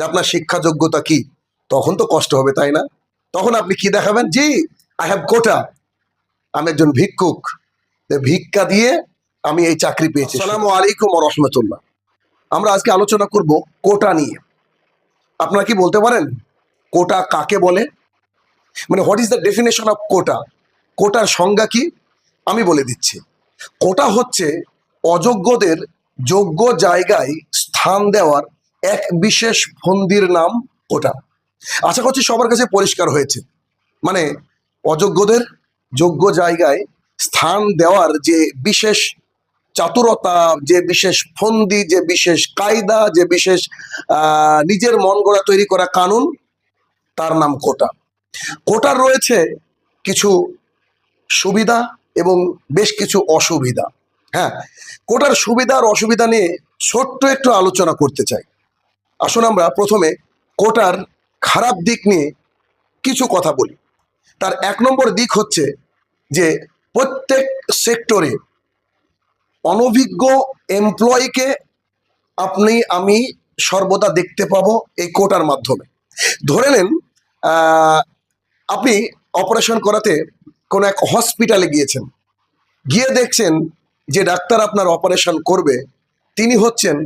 যে আপনার শিক্ষা যোগ্যতা কি? তখন তো কষ্ট হবে তাই না? তখন আপনি কি দেখাবেন? জি আই হ্যাভ কোটা আমি একজন ভিক্ষুক। ভিক্ষা দিয়ে আমি এই চাকরি পেয়েছি। সালামু আলাইকুম রহমতুল্লাহ। আমরা আজকে আলোচনা করব কোটা নিয়ে। আপনারা কি বলতে পারেন? কোটা কাকে বলে? মানে what is the definition of quota? কোটার সংজ্ঞা কি? আমি বলে দিচ্ছি। কোটা হচ্ছে অযোগ্যদের যোগ্য জায়গায় স্থান দেওয়ার এক বিশেষ ফন্দির নাম কোটা আশা করছি সবার কাছে পরিষ্কার হয়েছে। মানে অযোগ্যদের যোগ্য জায়গায় স্থান দেওয়ার যে বিশেষ চাতুরতা, যে বিশেষ ফন্দি, যে বিশেষ কায়দা, যে বিশেষ নিজের মন গড়া তৈরি করা কানুন, তার নাম কোটা। কোটার রয়েছে কিছু সুবিধা এবং বেশ কিছু অসুবিধা। হ্যাঁ কোটার সুবিধা আর অসুবিধা নিয়ে ছোট্ট একটু আলোচনা করতে চাই। আসুন আমরা প্রথমে কোটার খারাপ দিক নিয়ে কিছু কথা বলি। তার এক নম্বর দিক হচ্ছে যে প্রত্যেক সেক্টরে অনভিজ্ঞ এমপ্লয়িকে আপনি, আমি সর্বদা দেখতে পাবো এই কোটার মাধ্যমে। ধরে নেন আপনি অপারেশন করাতে কোনো এক হসপিটালে গিয়েছেন। গিয়ে দেখছেন যে ডাক্তার আপনার অপারেশন করবে, তিনি হচ্ছেন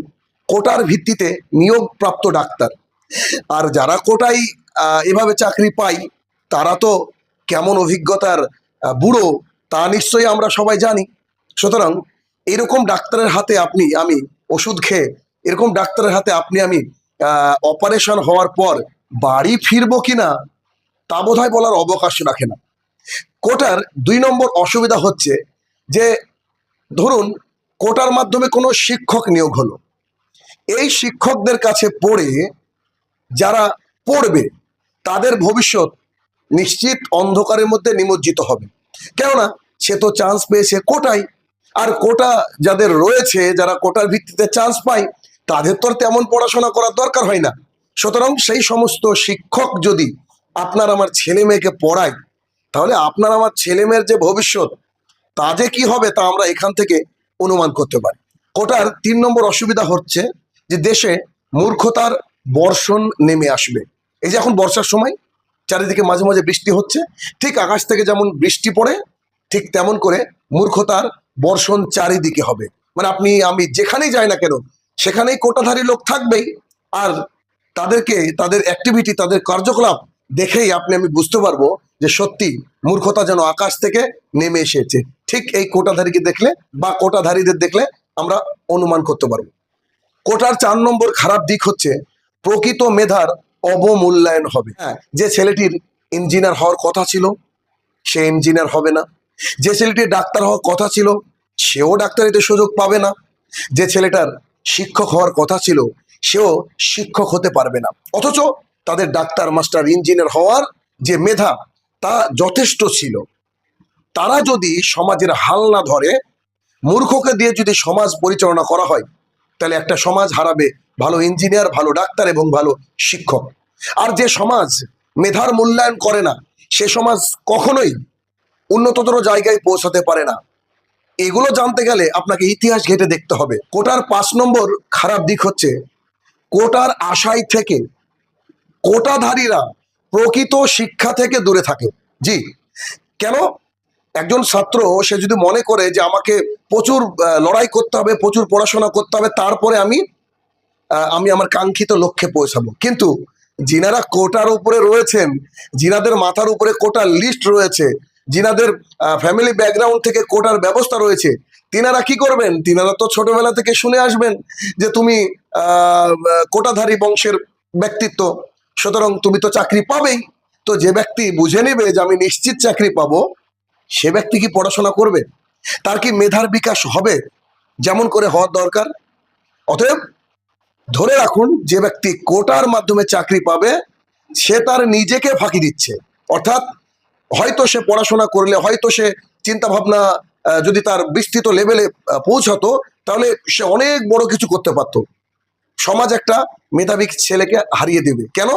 কোটার ভিত্তিতে নিয়োগপ্রাপ্ত ডাক্তার। আর যারা কোটাই এভাবে চাকরি পাই তারা তো কেমন অভিজ্ঞতার বুড়ো, তা নিশ্চয়ই আমরা সবাই জানি। সুতরাং এরকম ডাক্তারের হাতে আপনি, আমি ওষুধ খেয়ে, এরকম ডাক্তারের হাতে আপনি আমি অপারেশন হওয়ার পর বাড়ি ফিরবো কিনা, তা বোধহয় বলার অবকাশ রাখে না। কোটার দুই নম্বর অসুবিধা হচ্ছে যে, ধরুন কোটার মাধ্যমে কোনো শিক্ষক নিয়োগ হলো এই শিক্ষকদের কাছে পড়ে যারা পড়বে, তাদের ভবিষ্যৎ নিশ্চিত অন্ধকারের মধ্যে নিমজ্জিত হবে। কেননা, সে তো চান্স পেয়েছে কোটায়। আর কোটা যাদের রয়েছে, যারা কোটার ভিত্তিতে চান্স পায়, তাদের তো তেমন পড়াশোনা করার দরকার হয় না। সুতরাং সেই সমস্ত শিক্ষক যদি আপনার আমার ছেলে মেয়েকে পড়ায়, তাহলে আপনার আমার ছেলে মেয়ের যে ভবিষ্যৎ, তা যে কি হবে তা আমরা এখান থেকে অনুমান করতে পারি। কোটার তিন নম্বর অসুবিধা হচ্ছে যে দেশে মূর্খতার বর্ষণ নেমে আসবে। এই যে এখন বর্ষার সময়, চারিদিকে মাঝে মাঝে বৃষ্টি হচ্ছে, ঠিক আকাশ থেকে যেমন বৃষ্টি পড়ে, ঠিক তেমন করে মূর্খতার বর্ষণ চারিদিকে হবে। মানে আপনি, আমি যেখানেই যাই না কেন, সেখানেই কোটাধারী লোক থাকবেই, আর তাদেরকে, তাদের অ্যাক্টিভিটি তাদের কার্যকলাপ দেখেই আপনি, আমি বুঝতে পারব যে সত্যি মূর্খতা যেন আকাশ থেকে নেমে এসেছে। ঠিক এই কোটাধারীকে দেখলে বা কোটাধারীদের দেখলে আমরা অনুমান করতে পারব। কোটার চার নম্বর খারাপ দিক হচ্ছে প্রকৃত মেধার অবমূল্যায়ন হবে। হ্যাঁ। যে ছেলেটির ইঞ্জিনিয়ার হওয়ার কথা ছিল সে ইঞ্জিনিয়ার হবে না। যে ছেলেটির ডাক্তার হওয়ার কথা ছিল সেও ডাক্তারিতে সুযোগ পাবে না। যে ছেলেটার শিক্ষক হওয়ার কথা ছিল সেও শিক্ষক হতে পারবে না। অথচ তাদের ডাক্তার মাস্টার ইঞ্জিনিয়ার হওয়ার যে মেধা তা যথেষ্ট ছিল। তারা যদি সমাজের হাল না ধরে মূর্খকে দিয়ে যদি সমাজ পরিচালনা করা হয় তাহলে একটা সমাজ হারাবে, ভালো ইঞ্জিনিয়ার ভালো ডাক্তার এবং ভালো শিক্ষক। আর যে সমাজ মেধার মূল্যায়ন করে না, সে সমাজ কখনোই উন্নততর জায়গায় পৌঁছাতে পারে না। এগুলো জানতে গেলে আপনাকে ইতিহাস ঘেটে দেখতে হবে। কোটার পাঁচ নম্বর খারাপ দিক হচ্ছে, কোটার আশায় থেকে কোটাধারীরা প্রকৃত শিক্ষা থেকে দূরে থাকে। জি। কেন? একজন ছাত্র, সে যদি মনে করে যে আমাকে প্রচুর লড়াই করতে হবে, প্রচুর পড়াশোনা করতে হবে, তারপরে আমি আমি আমার কাঙ্ক্ষিত লক্ষ্যে পৌঁছাবো। কিন্তু যিনারা কোটার উপরে রয়েছেন, যিনাদের মাথার উপরে কোটার লিস্ট রয়েছে, যিনাদের ফ্যামিলি ব্যাকগ্রাউন্ড থেকে কোটার ব্যবস্থা রয়েছে, তিনারা কি করবেন? তিনারা তো ছোটবেলা থেকে শুনে আসবেন যে তুমি কোটাধারী বংশের ব্যক্তিত্ব, সুতরাং তুমি তো চাকরি পাবেই। তো যে ব্যক্তি বুঝে নেবে যে আমি নিশ্চিত চাকরি পাবো সে ব্যক্তি কি পড়াশোনা করবে? তার কি মেধার বিকাশ হবে? যেমন করে হওয়ার দরকার। অতএব ধরে রাখুন, যে ব্যক্তি কোটার মাধ্যমে চাকরি পাবে, সে তার নিজেকে ফাঁকি দিচ্ছে। অর্থাৎ হয়তো সে পড়াশোনা করলে, হয়তো সে চিন্তা ভাবনা যদি তার বিস্তৃত লেভেলে পৌঁছাতো, তাহলে সে অনেক বড় কিছু করতে পারতো। সমাজ একটা মেধাবী ছেলেকে হারিয়ে দেবে। কেন?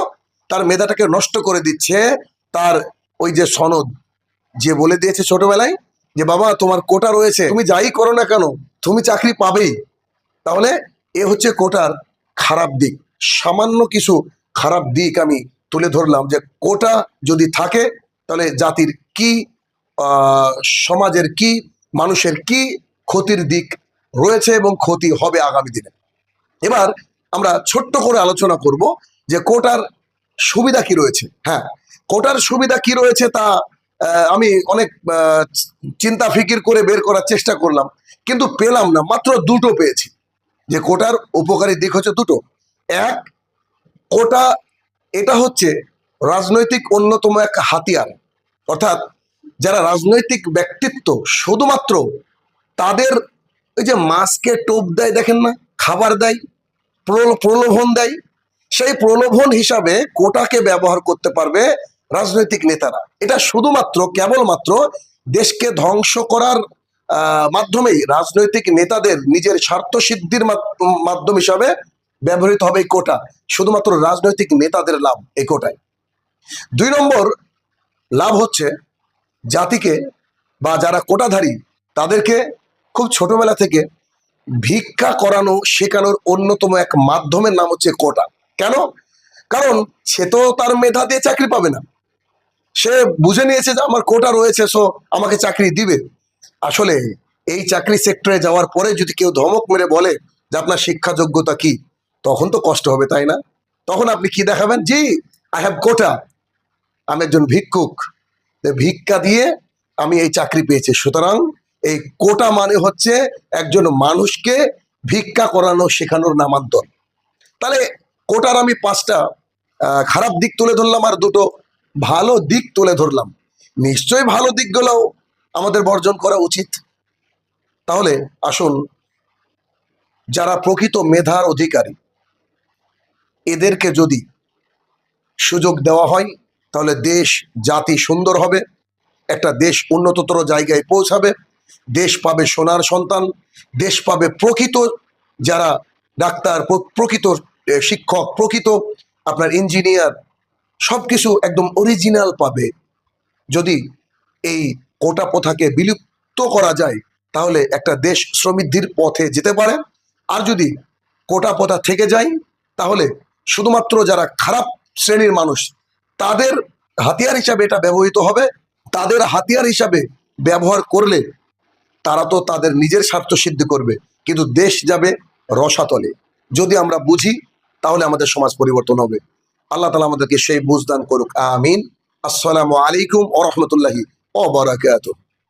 তার মেধাটাকে নষ্ট করে দিচ্ছে তার ওই যে সনদ। যে বলে দিয়েছে ছোটবেলায় যে, বাবা, তোমার কোটা রয়েছে, তুমি যাই করো না কেন, তুমি চাকরি পাবেই তাহলে এ হচ্ছে কোটার খারাপ দিক। সামান্য কিছু খারাপ দিক আমি তুলে ধরলাম যে, কোটা যদি থাকে, তাহলে জাতির কি সমাজের কি, মানুষের কি ক্ষতির দিক রয়েছে এবং ক্ষতি হবে আগামী দিনে। এবার আমরা ছোট্ট করে আলোচনা করব যে, কোটার সুবিধা কি রয়েছে? হ্যাঁ কোটার সুবিধা কি রয়েছে তা আমি অনেক চিন্তা ফিকির করে বের করার চেষ্টা করলাম, কিন্তু পেলাম না, মাত্র দুটো পেয়েছি। যে কোটার উপকারী দিক হচ্ছে দুটো। এক, কোটা, এটা হচ্ছে রাজনৈতিক অন্যতম এক হাতিয়ার। অর্থাৎ যারা রাজনৈতিক ব্যক্তিত্ব, শুধুমাত্র তাদের ওই যে মাছকে টোপ দেয় দেখেন না, খাবার দেয় প্রলোভন দেয়, সেই প্রলোভন হিসাবে কোটাকে ব্যবহার করতে পারবে রাজনৈতিক নেতারা। এটা শুধুমাত্র, কেবলমাত্র দেশকে ধ্বংস করার মাধ্যমেই রাজনৈতিক নেতাদের নিজের স্বার্থ সিদ্ধির মাধ্যম হিসাবে ব্যবহৃত হবে এই কোটা। শুধুমাত্র রাজনৈতিক নেতাদের লাভ এই কোটায়। দুই নম্বর লাভ হচ্ছে জাতিকে বা যারা কোটাধারী, তাদেরকে খুব ছোটবেলা থেকে ভিক্ষা করানো, শেখানোর অন্যতম এক মাধ্যমের নাম হচ্ছে কোটা। কেন? কারণ সে তো তার মেধা দিয়ে চাকরি পাবে না। সে বুঝে নিয়েছে যে আমার কোটা রয়েছে সো আমাকে চাকরি দিবে। আসলে এই চাকরি সেক্টরে যাওয়ার পরে যদি কেউ ধমক মেরে বলে যে আপনার শিক্ষা যোগ্যতা কি, তখন তো কষ্ট হবে, তাই না? তখন আপনি কি দেখাবেন? জি আই হ্যাভ কোটা আমি একজন ভিক্ষুক। ভিক্ষা দিয়ে আমি এই চাকরি পেয়েছি। সুতরাং এই কোটা মানে হচ্ছে একজন মানুষকে ভিক্ষা করানো, শেখানোর নামান্তর। তাহলে কোটার আমি পাঁচটা খারাপ দিক তুলে ধরলাম আর দুটো ভালো দিক তুলে ধরলাম। নিশ্চয়ই ভালো দিকগুলোও আমাদের বর্জন করা উচিত। তাহলে আসুন, যারা প্রকৃত মেধার অধিকারী, এদেরকে যদি সুযোগ দেওয়া হয়, তাহলে দেশ, জাতি সুন্দর হবে, একটা দেশ উন্নততর জায়গায় পৌঁছাবে, দেশ পাবে সোনার সন্তান, দেশ পাবে প্রকৃত যারা ডাক্তার, প্রকৃত শিক্ষক, প্রকৃত আপনার ইঞ্জিনিয়ার সব কিছু একদম অরিজিনাল পাবে। যদি এই কোটা প্রথাকে বিলুপ্ত করা যায়, তাহলে একটা দেশ সমৃদ্ধির পথে যেতে পারে। আর যদি কোটা প্রথা থেকে যায়, তাহলে শুধুমাত্র যারা খারাপ শ্রেণির মানুষ, তাদের হাতিয়ার হিসাবে এটা ব্যবহৃত হবে। তাদের হাতিয়ার হিসাবে ব্যবহার করলে তারা তো তাদের নিজের স্বার্থ সিদ্ধি করবে, কিন্তু দেশ যাবে রসাতলে। যদি আমরা বুঝি, তাহলে আমাদের সমাজ পরিবর্তন হবে। আল্লাহ তালা আমাদেরকে সেই বুঝদান করুক। আমিন। আসসালামু আলাইকুম ও রহমতুল্লাহি ও বারাকাতুহ।